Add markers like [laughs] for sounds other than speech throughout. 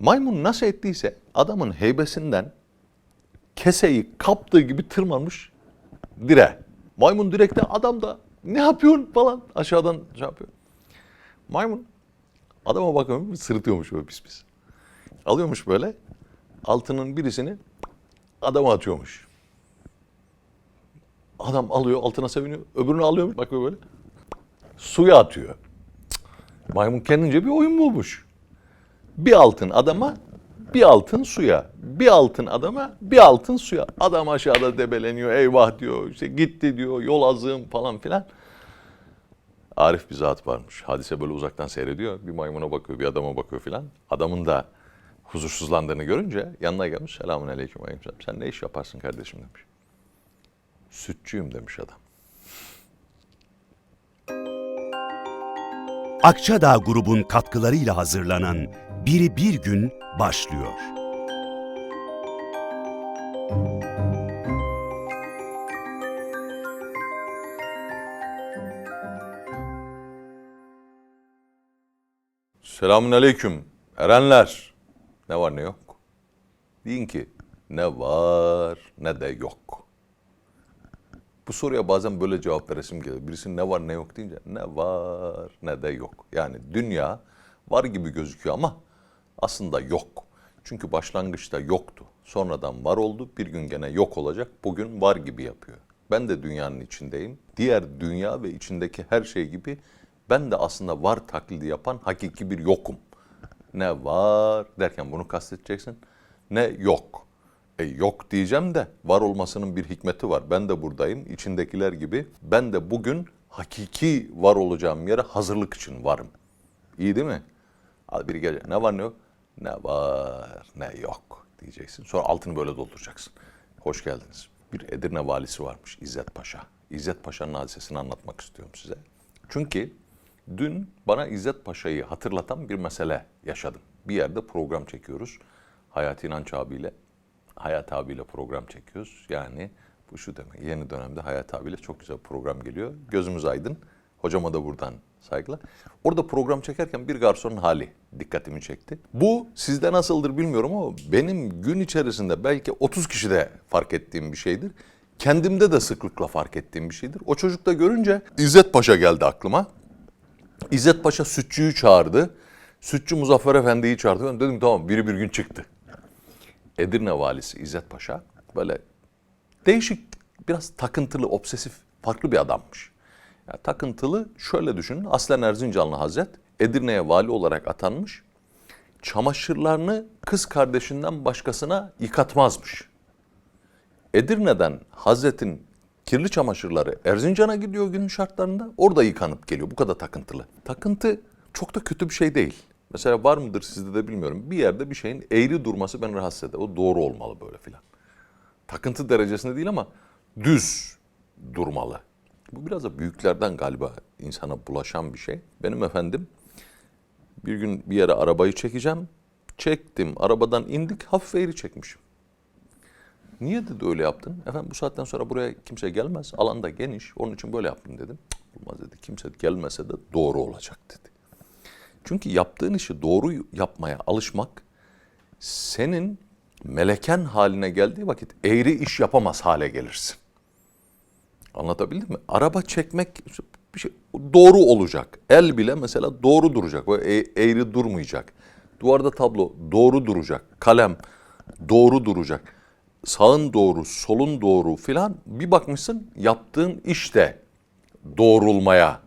Maymun nasıl ettiyse adamın heybesinden keseyi kaptığı gibi tırmanmış dire. Maymun direkte adam da ne yapıyorsun falan aşağıdan şey yapıyor. Maymun adama bakıyorum sırıtıyormuş böyle pis pis. Alıyormuş böyle altının birisini adama atıyormuş. Adam alıyor altına seviniyor. Öbürünü alıyor bakıyor böyle. Suya atıyor. Maymun kendince bir oyun bulmuş. Bir altın adama, bir altın suya. Bir altın adama, bir altın suya. Adam aşağıda debeleniyor, eyvah diyor, işte gitti diyor, yol azığım falan filan. Arif bir zat varmış. Hadise böyle uzaktan seyrediyor. Bir maymuna bakıyor, bir adama bakıyor filan. Adamın da huzursuzlandığını görünce yanına gelmiş. Selamun aleyküm aleyküm. Sen ne iş yaparsın kardeşim demiş. Sütçüyüm demiş adam. Akçadağ grubun katkılarıyla hazırlanan Biri Bir Gün başlıyor. Selamun aleyküm. Erenler. Ne var ne yok? Deyin ki ne var ne de yok. Bu soruya bazen böyle cevap veresim geliyor. Birisinin ne var ne yok deyince ne var ne de yok. Yani dünya var gibi gözüküyor ama aslında yok. Çünkü başlangıçta yoktu. Sonradan var oldu. Bir gün gene yok olacak. Bugün var gibi yapıyor. Ben de dünyanın içindeyim. Diğer dünya ve içindeki her şey gibi ben de aslında var taklidi yapan hakiki bir yokum. Ne var derken bunu kastedeceksin. Ne yok. E yok diyeceğim de var olmasının bir hikmeti var. Ben de buradayım. İçindekiler gibi ben de bugün hakiki var olacağım yere hazırlık için varım. İyi değil mi? Al biri gelecek. Ne var ne yok? Ne var ne yok diyeceksin. Sonra altını böyle dolduracaksın. Hoş geldiniz. Bir Edirne valisi varmış İzzet Paşa. İzzet Paşa'nın hadisesini anlatmak istiyorum size. Çünkü dün bana İzzet Paşa'yı hatırlatan bir mesele yaşadım. Bir yerde program çekiyoruz. Hayati İnanç abiyle. Hayat abiyle program çekiyoruz. Yani bu şu demek. Yeni dönemde Hayat abiyle çok güzel program geliyor. Gözümüz aydın. Hocama da buradan saygılar. Orada program çekerken bir garsonun hali dikkatimi çekti. Bu sizde nasıldır bilmiyorum ama benim gün içerisinde belki 30 kişide fark ettiğim bir şeydir. Kendimde de sıklıkla fark ettiğim bir şeydir. O çocukta görünce İzzet Paşa geldi aklıma. İzzet Paşa sütçüyü çağırdı. Sütçü Muzaffer Efendi'yi çağırdı. Ben dedim tamam biri bir gün çıktı. Edirne valisi İzzet Paşa böyle değişik, biraz takıntılı, obsesif, farklı bir adammış. Ya, takıntılı şöyle düşünün. Aslen Erzincanlı Hazret Edirne'ye vali olarak atanmış. Çamaşırlarını kız kardeşinden başkasına yıkatmazmış. Edirne'den Hazret'in kirli çamaşırları Erzincan'a gidiyor günün şartlarında. Orada yıkanıp geliyor. Bu kadar takıntılı. Takıntı çok da kötü bir şey değil. Mesela var mıdır sizde de bilmiyorum. Bir yerde bir şeyin eğri durması beni rahatsız eder. O doğru olmalı böyle filan. Takıntı derecesinde değil ama düz durmalı. Bu biraz da büyüklerden galiba insana bulaşan bir şey. Benim efendim bir gün bir yere arabayı çekeceğim. Çektim. Arabadan indik. Hafif eğri çekmişim. Niye dedi öyle yaptın? Efendim bu saatten sonra buraya kimse gelmez. Alanda geniş. Onun için böyle yaptım dedim. Olmaz dedi. Kimse gelmese de doğru olacak dedi. Çünkü yaptığın işi doğru yapmaya alışmak senin meleken haline geldiği vakit eğri iş yapamaz hale gelirsin. Anlatabildim mi? Araba çekmek bir şey doğru olacak. El bile mesela doğru duracak. Böyle e- eğri durmayacak. Duvarda tablo doğru duracak. Kalem doğru duracak. Sağın doğru, solun doğru filan. Bir bakmışsın yaptığın iş de doğrulmaya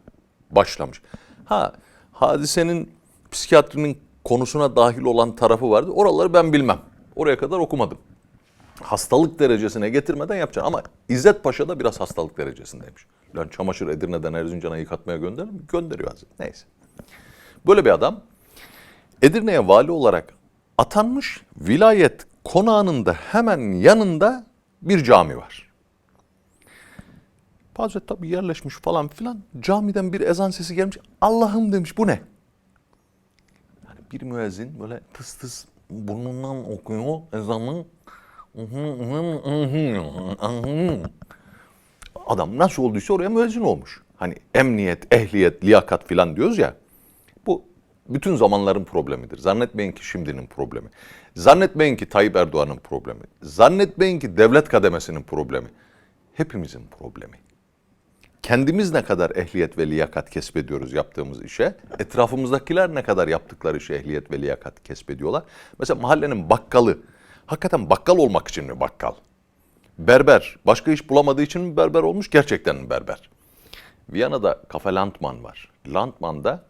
başlamış. Ha hadisenin psikiyatrinin konusuna dahil olan tarafı vardı. Oraları ben bilmem. Oraya kadar okumadım hastalık derecesine getirmeden yapacaksın. Ama İzzet Paşa da biraz hastalık derecesindeymiş. Lan çamaşır Edirne'den Erzincan'a yıkatmaya gönderir mi? Gönderiyor Hazreti. Neyse. Böyle bir adam Edirne'ye vali olarak atanmış. Vilayet konağının da hemen yanında bir cami var. Hazreti tabii yerleşmiş falan filan. Camiden bir ezan sesi gelmiş. Allah'ım demiş bu ne? Yani bir müezzin böyle tıs tıs burnundan okuyor ezanın. Adam nasıl olduysa oraya müezzin olmuş. Hani emniyet, ehliyet, liyakat filan diyoruz ya. Bu bütün zamanların problemidir. Zannetmeyin ki şimdinin problemi. Zannetmeyin ki Tayyip Erdoğan'ın problemi. Zannetmeyin ki devlet kademesinin problemi. Hepimizin problemi. Kendimiz ne kadar ehliyet ve liyakat kesbediyoruz yaptığımız işe, etrafımızdakiler ne kadar yaptıkları işe ehliyet ve liyakat kesbediyorlar. Mesela mahallenin bakkalı, hakikaten bakkal olmak için mi bakkal? Berber, başka iş bulamadığı için mi berber olmuş? Gerçekten mi berber? Viyana'da kafe Landmann var. Landmann'da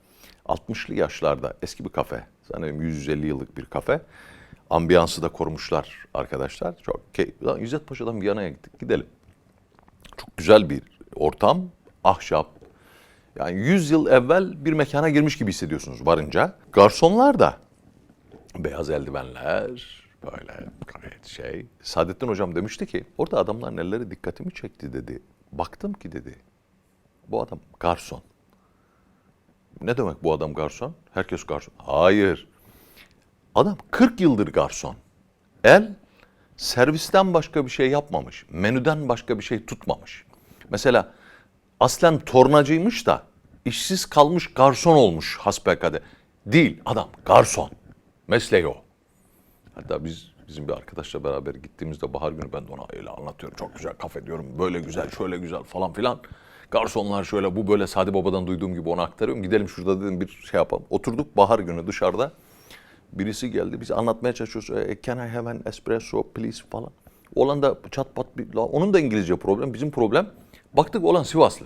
60'lı yaşlarda eski bir kafe. Sanırım 150 yıllık bir kafe. Ambiyansı da korumuşlar arkadaşlar. Çok key- Lan İzzet Paşa'dan Viyana'ya gittik. Gidelim. Çok güzel bir ortam. Ahşap. Yani 100 yıl evvel bir mekana girmiş gibi hissediyorsunuz varınca. Garsonlar da beyaz eldivenler böyle gayet şey. Saadettin hocam demişti ki orada adamların elleri dikkatimi çekti dedi. Baktım ki dedi bu adam garson. Ne demek bu adam garson? Herkes garson. Hayır. Adam 40 yıldır garson. El servisten başka bir şey yapmamış. Menüden başka bir şey tutmamış. Mesela aslen tornacıymış da işsiz kalmış garson olmuş hasbelkader. Değil adam garson. Mesleği o. Hatta biz bizim bir arkadaşla beraber gittiğimizde bahar günü ben de ona öyle anlatıyorum. Çok güzel kafe diyorum. Böyle güzel, şöyle güzel falan filan. Garsonlar şöyle bu böyle Sadi Baba'dan duyduğum gibi ona aktarıyorum. Gidelim şurada dedim bir şey yapalım. Oturduk bahar günü dışarıda. Birisi geldi. Biz anlatmaya çalışıyoruz. E, Can I have an espresso please falan. Olan da çat pat bir, onun da İngilizce problem. Bizim problem. Baktık olan Sivaslı.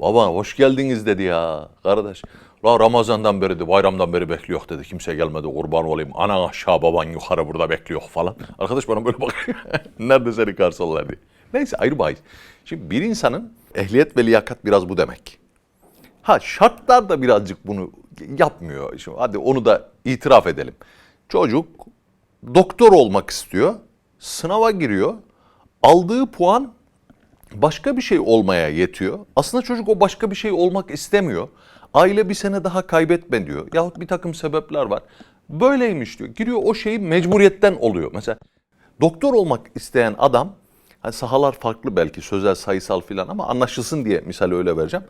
Baba hoş geldiniz dedi ya kardeş. La Ramazan'dan beri de bayramdan beri bekliyor dedi. Kimse gelmedi kurban olayım. Ana aşağı baban yukarı burada bekliyor falan. Arkadaş bana böyle bakıyor. [laughs] Nerede seni karşılar diye. Neyse ayrı bahis. Şimdi bir insanın ehliyet ve liyakat biraz bu demek. Ha şartlar da birazcık bunu yapmıyor. Şimdi hadi onu da itiraf edelim. Çocuk doktor olmak istiyor. Sınava giriyor. Aldığı puan başka bir şey olmaya yetiyor. Aslında çocuk o başka bir şey olmak istemiyor. Aile bir sene daha kaybetme diyor. Yahut bir takım sebepler var. Böyleymiş diyor. Giriyor o şeyi mecburiyetten oluyor. Mesela doktor olmak isteyen adam, hani sahalar farklı belki sözel sayısal filan ama anlaşılsın diye misal öyle vereceğim.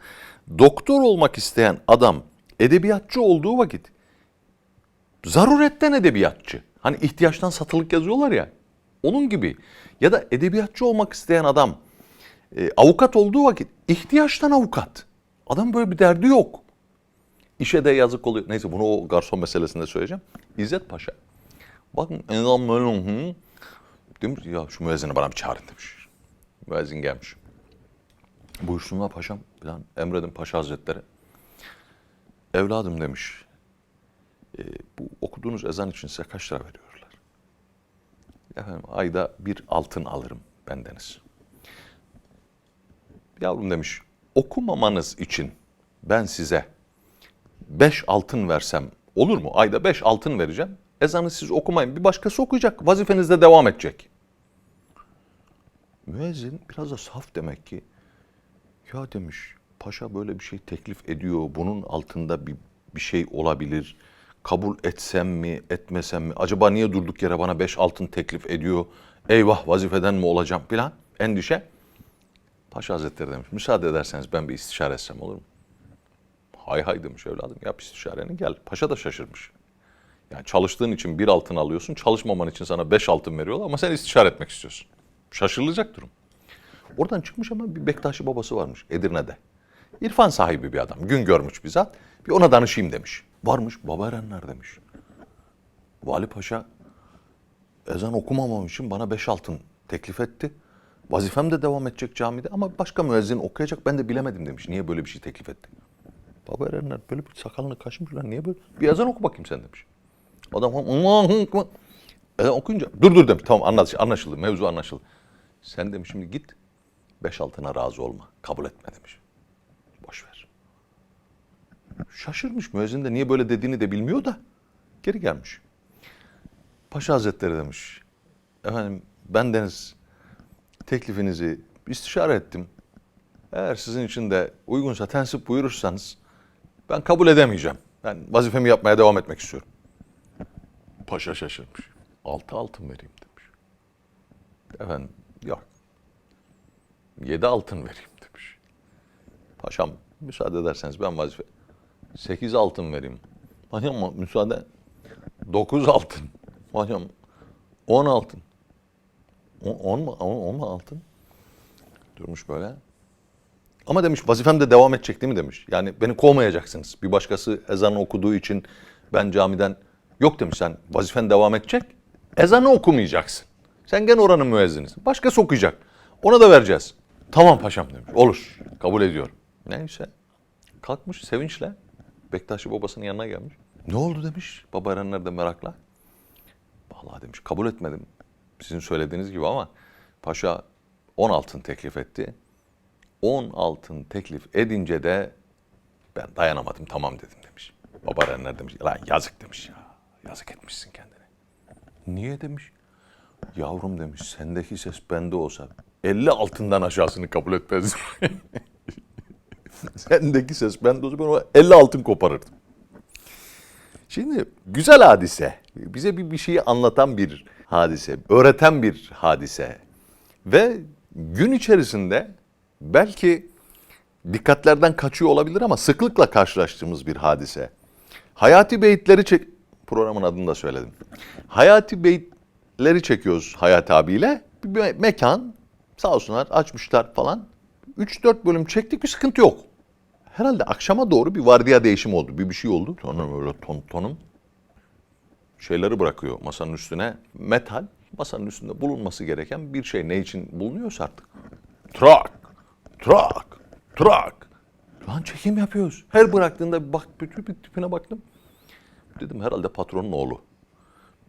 Doktor olmak isteyen adam edebiyatçı olduğu vakit zaruretten edebiyatçı. Hani ihtiyaçtan satılık yazıyorlar ya. Onun gibi. Ya da edebiyatçı olmak isteyen adam e, avukat olduğu vakit ihtiyaçtan avukat. Adam böyle bir derdi yok. İşe de yazık oluyor. Neyse bunu o garson meselesinde söyleyeceğim. İzzet Paşa. Bakın böyle hı. Demiş ya şu müezzini bana bir çağırın demiş. Müezzin gelmiş. Buyursunlar paşam falan. Emredin Paşa Hazretleri. Evladım demiş. "e, bu okuduğunuz ezan için size kaç lira veriyorlar? Efendim ayda bir altın alırım bendeniz. Yavrum demiş, okumamanız için ben size beş altın versem olur mu? Ayda beş altın vereceğim. Ezanı siz okumayın. Bir başkası okuyacak. Vazifeniz de devam edecek. Müezzin biraz da saf demek ki. Ya demiş, paşa böyle bir şey teklif ediyor. Bunun altında bir, bir şey olabilir. Kabul etsem mi, etmesem mi? Acaba niye durduk yere bana beş altın teklif ediyor? Eyvah vazifeden mi olacağım filan. Endişe. Paşa Hazretleri demiş, müsaade ederseniz ben bir istişare etsem olur mu? Hay hay demiş evladım, yap istişareni gel. Paşa da şaşırmış. Yani çalıştığın için bir altın alıyorsun, çalışmaman için sana beş altın veriyorlar ama sen istişare etmek istiyorsun. Şaşırılacak durum. Oradan çıkmış ama bir Bektaşi babası varmış Edirne'de. İrfan sahibi bir adam, gün görmüş bizzat. Bir ona danışayım demiş. Varmış, baba erenler demiş. Vali Paşa ezan okumamam için bana beş altın teklif etti. Vazifem de devam edecek camide ama başka müezzin okuyacak ben de bilemedim demiş. Niye böyle bir şey teklif etti? Baba Erenler böyle bir sakalını kaşımış lan niye böyle? Bir ezan oku bakayım sen demiş. Adam ezan okuyunca dur dur demiş. Tamam anlaşıldı, anlaşıldı mevzu anlaşıldı. Sen demiş şimdi git beş altına razı olma. Kabul etme demiş. Boş ver. Şaşırmış müezzin de niye böyle dediğini de bilmiyor da geri gelmiş. Paşa Hazretleri demiş. Efendim ben deniz teklifinizi istişare ettim. Eğer sizin için de uygunsa tensip buyurursanız ben kabul edemeyeceğim. Ben vazifemi yapmaya devam etmek istiyorum. Paşa şaşırmış. Altı altın vereyim demiş. Efendim yok. Yedi altın vereyim demiş. Paşam müsaade ederseniz ben vazife... 8 altın vereyim. Ama müsaade 9 altın. Hocam 10 altın. 10 mu? 10 mu altın? Durmuş böyle. Ama demiş vazifem de devam edecek değil mi demiş. Yani beni kovmayacaksınız. Bir başkası ezanı okuduğu için ben camiden yok demiş sen vazifen devam edecek. Ezanı okumayacaksın. Sen gene oranın müezzinisin. Başkası okuyacak. Ona da vereceğiz. Tamam paşam demiş. Olur. Kabul ediyorum. Neyse. Kalkmış sevinçle. Bektaşi babasının yanına gelmiş. Ne oldu demiş. Baba Erenler de merakla. Vallahi demiş kabul etmedim. Sizin söylediğiniz gibi ama paşa 10 altın teklif etti. 10 altın teklif edince de ben dayanamadım tamam dedim demiş. Baba Erenler demiş lan yazık demiş ya. Yazık etmişsin kendine. Niye demiş. Yavrum demiş sendeki ses bende olsa 50 altından aşağısını kabul etmezdim. [laughs] sendeki ses bende olsa ben ona 50 altın koparırdım. Şimdi güzel hadise. Bize bir, bir şeyi anlatan bir hadise, öğreten bir hadise. Ve gün içerisinde belki dikkatlerden kaçıyor olabilir ama sıklıkla karşılaştığımız bir hadise. Hayati beyitleri çek... Programın adını da söyledim. Hayati beyitleri çekiyoruz Hayati abiyle. Bir me- mekan sağ olsunlar açmışlar falan. 3-4 bölüm çektik bir sıkıntı yok. Herhalde akşama doğru bir vardiya değişimi oldu. Bir bir şey oldu. Sonra böyle ton tonum şeyleri bırakıyor masanın üstüne. Metal masanın üstünde bulunması gereken bir şey. Ne için bulunuyorsa artık. Trak, trak, trak. Lan çekim yapıyoruz. Her bıraktığında bir bak bir, bir tipine baktım. Dedim herhalde patronun oğlu.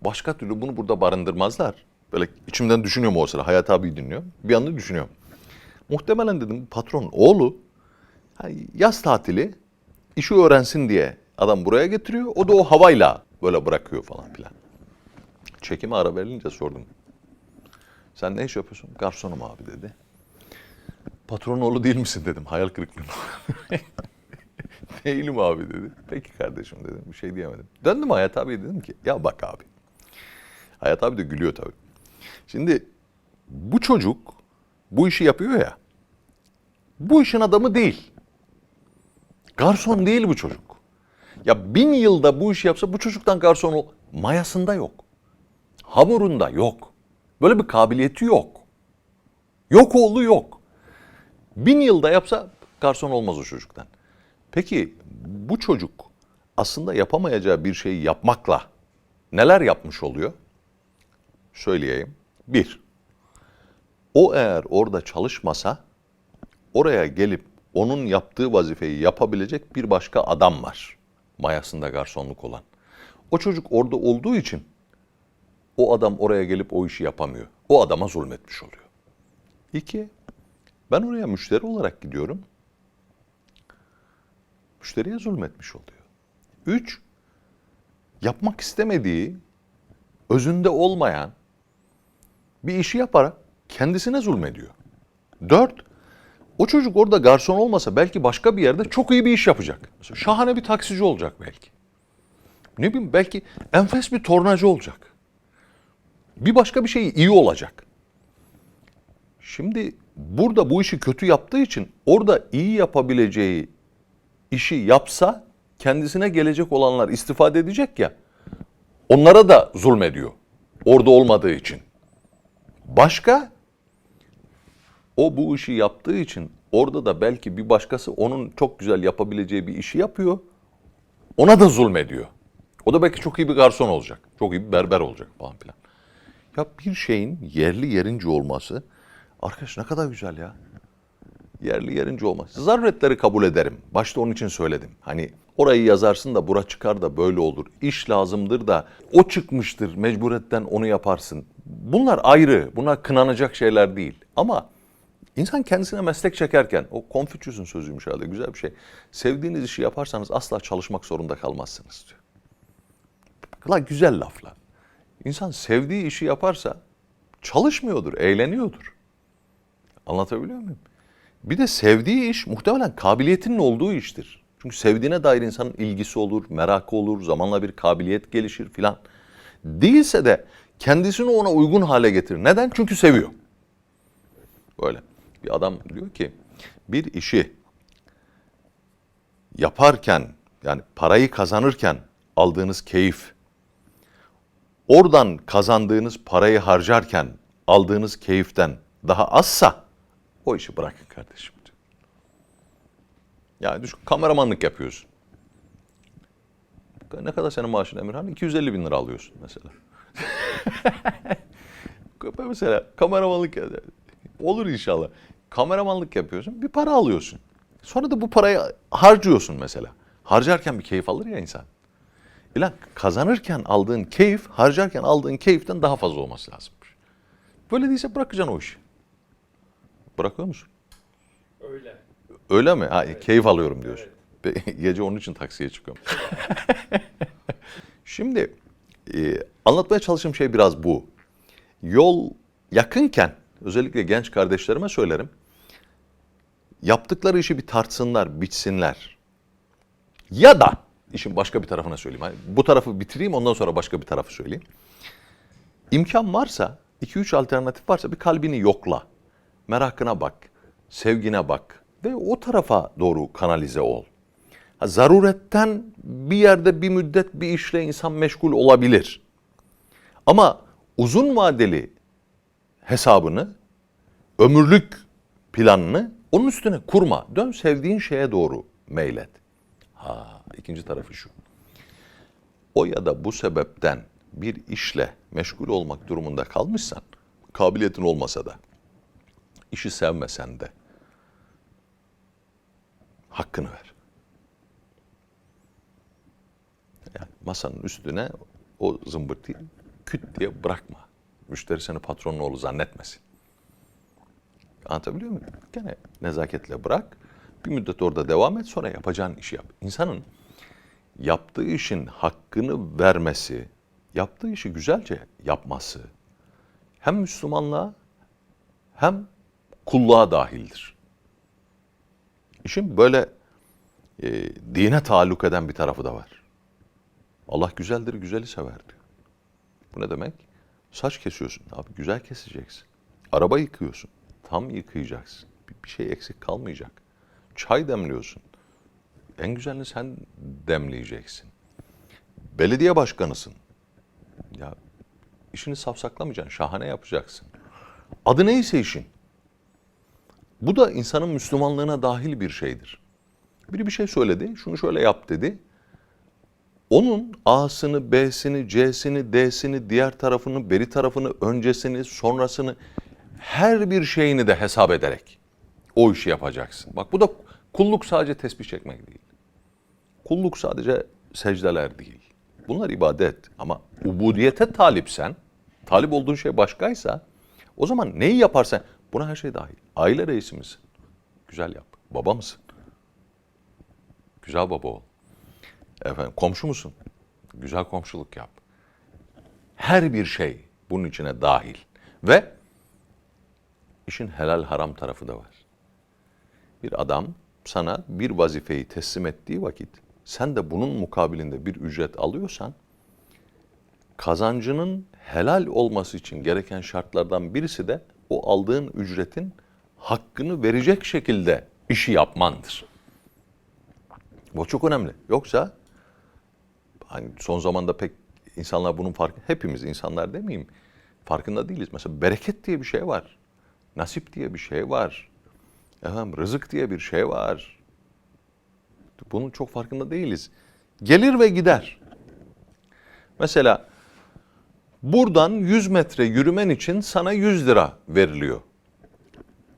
Başka türlü bunu burada barındırmazlar. Böyle içimden düşünüyorum o sıra. Hayat abi dinliyor. Bir anda düşünüyorum. Muhtemelen dedim patronun oğlu yaz tatili işi öğrensin diye adam buraya getiriyor. O da o havayla böyle bırakıyor falan filan. Çekime ara verilince sordum. Sen ne iş yapıyorsun? Garsonum abi dedi. Patron oğlu değil misin dedim. Hayal kırıklığına. [laughs] Değilim abi dedi. Peki kardeşim dedim. Bir şey diyemedim. Döndüm Hayat abi dedim ki ya bak abi. Hayat abi de gülüyor tabii. Şimdi bu çocuk bu işi yapıyor ya. Bu işin adamı değil. Garson değil bu çocuk. Ya bin yılda bu işi yapsa bu çocuktan garson ol. Mayasında yok. Hamurunda yok. Böyle bir kabiliyeti yok. Yok oğlu yok. Bin yılda yapsa garson olmaz o çocuktan. Peki bu çocuk aslında yapamayacağı bir şeyi yapmakla neler yapmış oluyor? Söyleyeyim. Bir, o eğer orada çalışmasa oraya gelip onun yaptığı vazifeyi yapabilecek bir başka adam var. Mayasında garsonluk olan. O çocuk orada olduğu için o adam oraya gelip o işi yapamıyor. O adama zulmetmiş oluyor. İki, ben oraya müşteri olarak gidiyorum. Müşteriye zulmetmiş oluyor. Üç, yapmak istemediği, özünde olmayan bir işi yaparak kendisine zulmediyor. Dört, o çocuk orada garson olmasa belki başka bir yerde çok iyi bir iş yapacak. Mesela şahane bir taksici olacak belki. Ne bileyim belki enfes bir tornacı olacak. Bir başka bir şey iyi olacak. Şimdi burada bu işi kötü yaptığı için orada iyi yapabileceği işi yapsa kendisine gelecek olanlar istifade edecek ya. Onlara da zulmediyor. Orada olmadığı için. Başka o bu işi yaptığı için orada da belki bir başkası onun çok güzel yapabileceği bir işi yapıyor. Ona da zulmediyor. O da belki çok iyi bir garson olacak. Çok iyi bir berber olacak falan filan. Ya bir şeyin yerli yerince olması arkadaş ne kadar güzel ya. Yerli yerince olması. Zaruretleri kabul ederim. Başta onun için söyledim. Hani orayı yazarsın da bura çıkar da böyle olur. İş lazımdır da o çıkmıştır mecburiyetten onu yaparsın. Bunlar ayrı. Bunlar kınanacak şeyler değil. Ama insan kendisine meslek çekerken o Konfüçyüs'ün sözüymüş herhalde güzel bir şey. Sevdiğiniz işi yaparsanız asla çalışmak zorunda kalmazsınız diyor. La güzel laflar. İnsan sevdiği işi yaparsa çalışmıyordur, eğleniyordur. Anlatabiliyor muyum? Bir de sevdiği iş muhtemelen kabiliyetinin olduğu iştir. Çünkü sevdiğine dair insanın ilgisi olur, merakı olur, zamanla bir kabiliyet gelişir filan. Değilse de kendisini ona uygun hale getirir. Neden? Çünkü seviyor. Böyle. Bir adam diyor ki bir işi yaparken yani parayı kazanırken aldığınız keyif, oradan kazandığınız parayı harcarken aldığınız keyiften daha azsa o işi bırakın kardeşim. diyor. Yani düşün kameramanlık yapıyorsun. Ne kadar senin maaşın Emirhan? 250 bin lira alıyorsun mesela. [laughs] mesela kameramanlık olur inşallah. Kameramanlık yapıyorsun, bir para alıyorsun. Sonra da bu parayı harcıyorsun mesela. Harcarken bir keyif alır ya insan. İlan kazanırken aldığın keyif, harcarken aldığın keyiften daha fazla olması lazım. Böyle değilse bırakacaksın o işi. Bırakıyor musun? Öyle. Öyle mi? Ha, Keyif alıyorum diyorsun. [laughs] Gece onun için taksiye çıkıyorum. [laughs] Şimdi e, anlatmaya çalıştığım şey biraz bu. Yol yakınken özellikle genç kardeşlerime söylerim. Yaptıkları işi bir tartsınlar, biçsinler. Ya da işin başka bir tarafına söyleyeyim. Hani bu tarafı bitireyim ondan sonra başka bir tarafı söyleyeyim. İmkan varsa, 2-3 alternatif varsa bir kalbini yokla. Merakına bak, sevgine bak ve o tarafa doğru kanalize ol. Ha, zaruretten bir yerde bir müddet bir işle insan meşgul olabilir. Ama uzun vadeli hesabını, ömürlük planını onun üstüne kurma. Dön sevdiğin şeye doğru meylet. Ha, ikinci tarafı şu. O ya da bu sebepten bir işle meşgul olmak durumunda kalmışsan, kabiliyetin olmasa da, işi sevmesen de hakkını ver. Yani masanın üstüne o zımbırtıyı küt diye bırakma. Müşteri seni patronun oğlu zannetmesin. Anlatabiliyor muyum? Gene nezaketle bırak. Bir müddet orada devam et sonra yapacağın işi yap. İnsanın yaptığı işin hakkını vermesi, yaptığı işi güzelce yapması hem Müslümanlığa hem kulluğa dahildir. İşin böyle e, dine taalluk eden bir tarafı da var. Allah güzeldir, güzeli sever diyor. Bu ne demek? Saç kesiyorsun. Abi güzel keseceksin. Araba yıkıyorsun. Tam yıkayacaksın. Bir, bir şey eksik kalmayacak. Çay demliyorsun. En güzelini sen demleyeceksin. Belediye başkanısın. Ya işini safsaklamayacaksın. Şahane yapacaksın. Adı neyse işin. Bu da insanın Müslümanlığına dahil bir şeydir. Biri bir şey söyledi, şunu şöyle yap dedi. Onun A'sını, B'sini, C'sini, D'sini, diğer tarafını, beri tarafını, öncesini, sonrasını her bir şeyini de hesap ederek o işi yapacaksın. Bak bu da kulluk sadece tesbih çekmek değil. Kulluk sadece secdeler değil. Bunlar ibadet ama ubudiyete talipsen, talip olduğun şey başkaysa o zaman neyi yaparsan buna her şey dahil. Aile reisi misin? Güzel yap. Baba mısın? Güzel baba ol. Efendim komşu musun? Güzel komşuluk yap. Her bir şey bunun içine dahil. Ve işin helal haram tarafı da var. Bir adam sana bir vazifeyi teslim ettiği vakit sen de bunun mukabilinde bir ücret alıyorsan kazancının helal olması için gereken şartlardan birisi de o aldığın ücretin hakkını verecek şekilde işi yapmandır. Bu çok önemli. Yoksa hani son zamanda pek insanlar bunun farkı hepimiz insanlar demeyeyim farkında değiliz. Mesela bereket diye bir şey var. Nasip diye bir şey var. Efendim, rızık diye bir şey var. Bunun çok farkında değiliz. Gelir ve gider. Mesela buradan 100 metre yürümen için sana 100 lira veriliyor.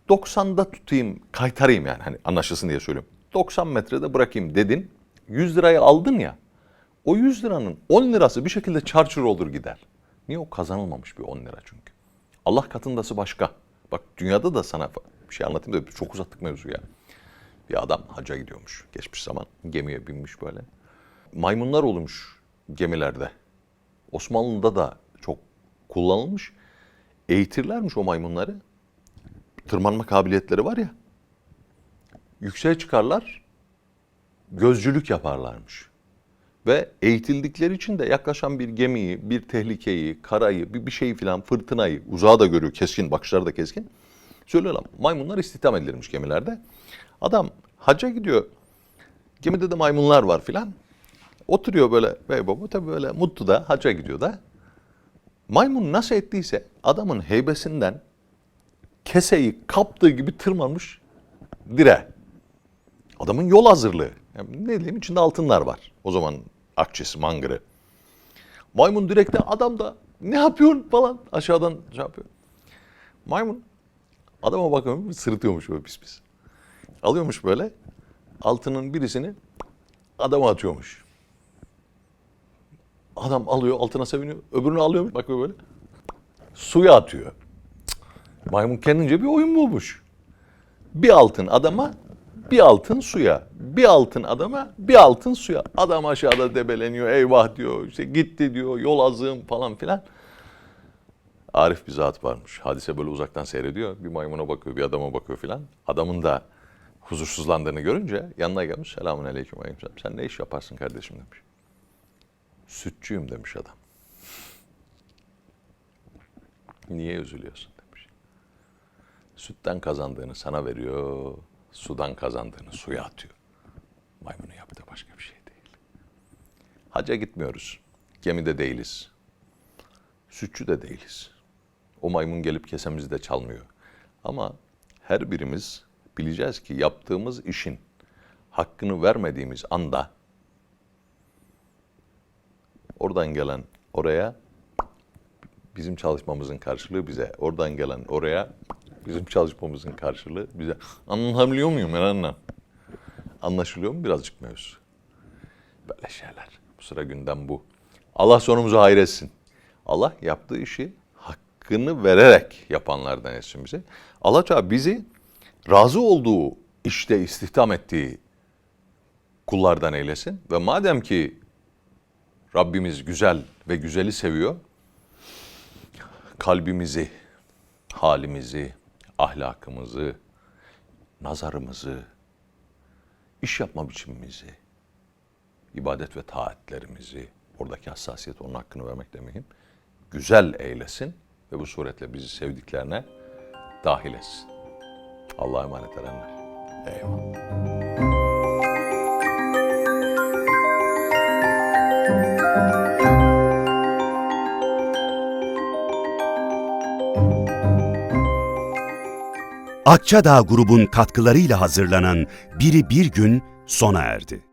90'da tutayım, kaytarayım yani hani anlaşılsın diye söylüyorum. 90 metrede bırakayım dedin. 100 lirayı aldın ya. O 100 liranın 10 lirası bir şekilde çarçur olur gider. Niye o kazanılmamış bir 10 lira çünkü. Allah katındası başka. Bak dünyada da sana bir şey anlatayım da çok uzattık mevzuyu ya. Bir adam hacca gidiyormuş geçmiş zaman. Gemiye binmiş böyle. Maymunlar olmuş gemilerde. Osmanlı'da da kullanılmış. Eğitirlermiş o maymunları. Tırmanma kabiliyetleri var ya. Yükseğe çıkarlar, gözcülük yaparlarmış. Ve eğitildikleri için de yaklaşan bir gemiyi, bir tehlikeyi, karayı, bir, bir şeyi filan, fırtınayı, uzağa da görüyor, keskin, bakışları da keskin. Söylüyorlar, maymunlar istihdam edilirmiş gemilerde. Adam hacca gidiyor. Gemide de maymunlar var filan. Oturuyor böyle bey baba tabii böyle mutlu da hacca gidiyor da. Maymun nasıl ettiyse adamın heybesinden keseyi kaptığı gibi tırmanmış dire. Adamın yol hazırlığı. Yani ne diyeyim içinde altınlar var. O zaman akçesi, mangırı. Maymun direkte adam da ne yapıyorsun falan aşağıdan şey yapıyor. Maymun adama bakıyorum sırıtıyormuş böyle pis pis. Alıyormuş böyle altının birisini adama atıyormuş. Adam alıyor altına seviniyor. Öbürünü alıyor bakıyor böyle. Suya atıyor. Maymun kendince bir oyun bulmuş. Bir altın adama, bir altın suya. Bir altın adama, bir altın suya. Adam aşağıda debeleniyor. Eyvah diyor. işte gitti diyor. Yol azığım falan filan. Arif bir zat varmış. Hadise böyle uzaktan seyrediyor. Bir maymuna bakıyor, bir adama bakıyor filan. Adamın da huzursuzlandığını görünce yanına gelmiş. Selamun aleyküm aleyküm. Sen ne iş yaparsın kardeşim demiş. Sütçüyüm demiş adam. Niye üzülüyorsun demiş. Sütten kazandığını sana veriyor, sudan kazandığını suya atıyor. Maymunun yaptığı başka bir şey değil. Hacca gitmiyoruz. Gemide değiliz. Sütçü de değiliz. O maymun gelip kesemizi de çalmıyor. Ama her birimiz bileceğiz ki yaptığımız işin hakkını vermediğimiz anda oradan gelen oraya bizim çalışmamızın karşılığı bize. Oradan gelen oraya bizim çalışmamızın karşılığı bize. Anlatabiliyor muyum Eren'le? Anlaşılıyor mu birazcık mevzu? Böyle şeyler. Bu sıra gündem bu. Allah sonumuzu hayretsin. Allah yaptığı işi hakkını vererek yapanlardan etsin bizi. Allah Teala bizi razı olduğu işte istihdam ettiği kullardan eylesin. Ve madem ki Rabbimiz güzel ve güzeli seviyor, kalbimizi, halimizi, ahlakımızı, nazarımızı, iş yapma biçimimizi, ibadet ve taatlerimizi, oradaki hassasiyet onun hakkını vermek demeyeyim, güzel eylesin ve bu suretle bizi sevdiklerine dahil etsin. Allah'a emanet edenler. Eyvallah. Akçadağ grubun katkılarıyla hazırlanan Biri Bir Gün sona erdi.